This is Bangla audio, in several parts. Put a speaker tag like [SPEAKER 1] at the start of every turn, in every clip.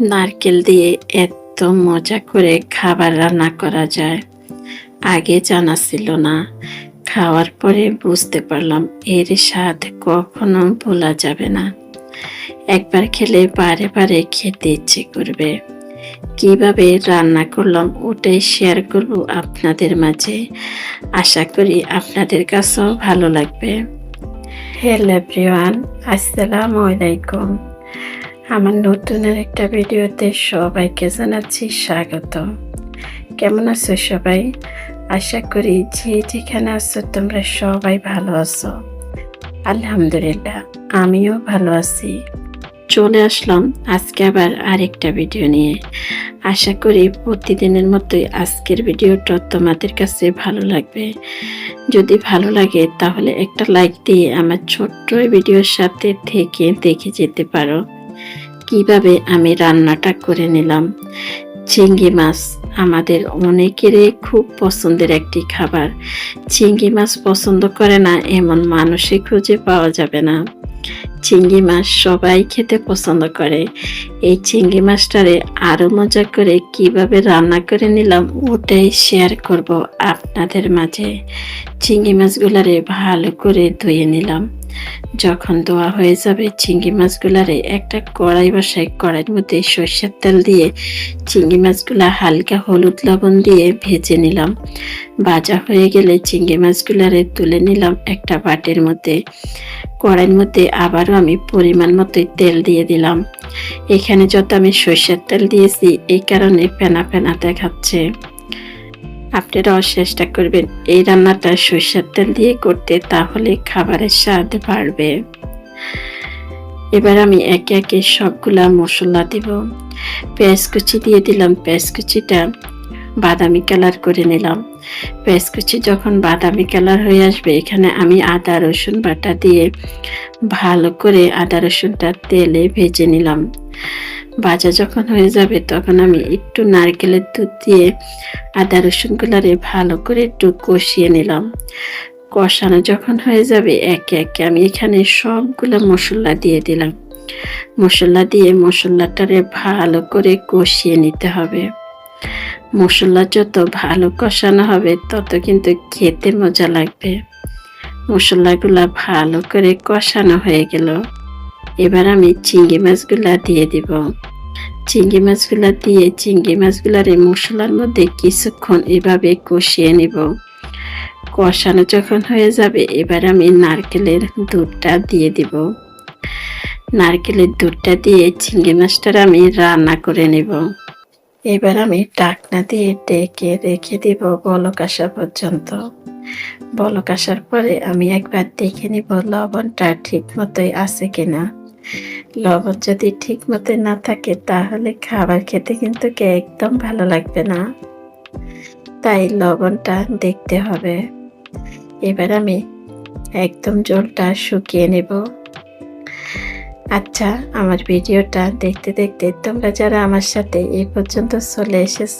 [SPEAKER 1] নারকেল দিয়ে এত মজা করে খাবার রান্না করা যায়। আগে জানা ছিল না। খাওয়ার পরে বুঝতে পারলাম এর স্বাদ কখনো ভোলা যাবে না। একবার খেলে বারে বারে খেতে ইচ্ছে করবে। কীভাবে রান্না করলাম ওটাই শেয়ার করব আপনাদের মাঝে। আশা করি আপনাদের কাছেও ভালো লাগবে। হ্যালো এভরিওয়ান, আসসালামু আলাইকুম। আমার নতুনের একটা ভিডিওতে সবাইকে জানাচ্ছি স্বাগত। কেমন আছো সবাই? আশা করি যে যেখানে আছো তোমরা সবাই ভালো আছো। আলহামদুলিল্লাহ, আমিও ভালো আছি। চলে আসলাম আজকে আবার আরেকটা ভিডিও নিয়ে। আশা করি প্রতিদিনের মতোই আজকের ভিডিওটা তোমাদের কাছে ভালো লাগবে। যদি ভালো লাগে তাহলে একটা লাইক দিয়ে আমার ছোট্ট ভিডিওর সাথে থেকে দেখে যেতে পারো। কীভাবে আমি রান্নাটা করে নিলাম? চিংড়ি মাছ আমাদের অনেকেরই খুব পছন্দের একটি খাবার। চিংড়ি মাছ পছন্দ করে না, এমন মানুষই খুঁজে পাওয়া যাবে না। চিংড়ি মাছ সবাই খেতে পছন্দ করে। এই চিংড়ি মাছটারে আরও মজা করে কীভাবে রান্না করে নিলাম, ওটাই শেয়ার করব আপনাদের মাঝে। চিংড়ি মাছগুলারে ভালো করে ধুয়ে নিলাম। যখন ধোয়া হয়ে যাবে, চিংড়ি মাছগুলারে একটা কড়াই বসাই কড়াইয়ের মধ্যে সর্ষের তেল দিয়ে চিংড়ি মাছগুলা হালকা হলুদ লবণ দিয়ে ভেজে নিলাম। ভাজা হয়ে গেলে চিংড়ি মাছগুলারে তুলে নিলাম একটা বাটির মধ্যে। কড়াইয়ের মধ্যে আবারও আমি পরিমাণ মতোই তেল দিয়ে দিলাম। এখানে যত আমি সর্ষের তেল দিয়েছি, এই কারণে ফেনা ফেনা দেখাচ্ছে। আপনারাও চেষ্টা করবেন। এই রান্নাটা সর্ষের তেল দিয়ে করতে, তাহলে খাবারের স্বাদ বাড়বে। এবার আমি একে একে সবগুলা মশলা দিব। পেঁয়াজ কুচি দিয়ে দিলাম পেঁয়াজ কুচিটা। বাদামি কালার করে নিলাম। পেঁয়াজ কুচি যখন বাদামি কালার হয়ে আসবে, এখানে আমি আদা, রসুন বাটা দিয়ে ভালো করে আদা, রসুনটা তেলে ভেজে নিলাম। ভাজা যখন হয়ে যাবে, তখন আমি একটু নারকেলের দুধ দিয়ে আদা রসুনগুলারে ভালো করে একটু কষিয়ে নিলাম। কষানো যখন হয়ে যাবে, একে একে আমি এখানে সবগুলো মশলা দিয়ে দিলাম। মশলা দিয়ে মশলাটারে ভালো করে কষিয়ে নিতে হবে। মশলা যত ভালো কষানো হবে, তত কিন্তু খেতে মজা লাগবে। মশলাগুলা ভালো করে কষানো হয়ে গেল। এবার আমি চিংড়ি মাছগুলা দিয়ে দিব। চিংড়ি মাছগুলা দিয়ে চিংড়ি মাছগুলার এই মশলার মধ্যে কিছুক্ষণ এভাবে কষিয়ে নিব। কষানো যখন হয়ে যাবে, এবার আমি নারকেলের দুধটা দিয়ে দিব। নারকেলের দুধটা দিয়ে চিংড়ি মাছটার আমি রান্না করে নেব। এবার আমি টাকনা দিয়ে ডেকে রেখে দিব বলক আসা পর্যন্ত। বলক আসার পরে আমি একবার দেখে নিব লবণটা ঠিক মতোই আছে কিনা। লবণ যদি ঠিক মতো না থাকে, তাহলে খাবার খেতে কিন্তু একদম ভালো লাগবে না। তাই লবণটা দেখতে হবে। এবার আমি একদম জলটা শুকিয়ে নেব। আচ্ছা আমার ভিডিওটা দেখতে দেখতে তোমরা যারা আমার সাথে এই পর্যন্ত চলে এসেছ,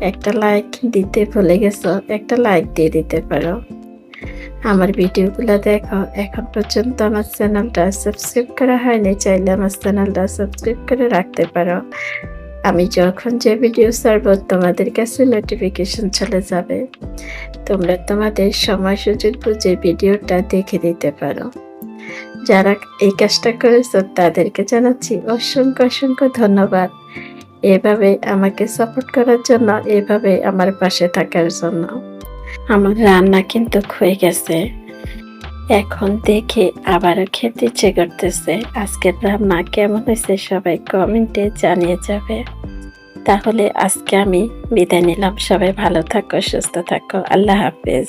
[SPEAKER 1] একটা লাইক দিতে ভুলে গেছো, একটা লাইক দিয়ে দিতে পারো। আমার ভিডিওগুলো দেখো এখন পর্যন্ত আমার চ্যানেলটা সাবস্ক্রাইব করা হয়নি, চাইলে আমার চ্যানেলটা সাবস্ক্রাইব করে রাখতে পারো। আমি যখন যে ভিডিও ছাড়বো, তোমাদের কাছে নোটিফিকেশন চলে যাবে। তোমরা তোমাদের সময় সুযোগ বুঝে ভিডিওটা দেখে দিতে পারো। যারা এই কাজটা করেছ, তাদেরকে জানাচ্ছি অসংখ্য অসংখ্য ধন্যবাদ। এভাবে আমাকে সাপোর্ট করার জন্য, এভাবে আমার পাশে থাকার জন্য। আমার রান্না কিন্তু হয়ে গেছে। এখন দেখে আবারও খেতে ইচ্ছে করতেছে। আজকের রান্না কেমন হয়েছে সবাই কমেন্টে জানিয়ে যাবে। তাহলে আজকে আমি বিদায় নিলাম। সবাই ভালো থাকো, সুস্থ থাকো। আল্লাহ হাফেজ।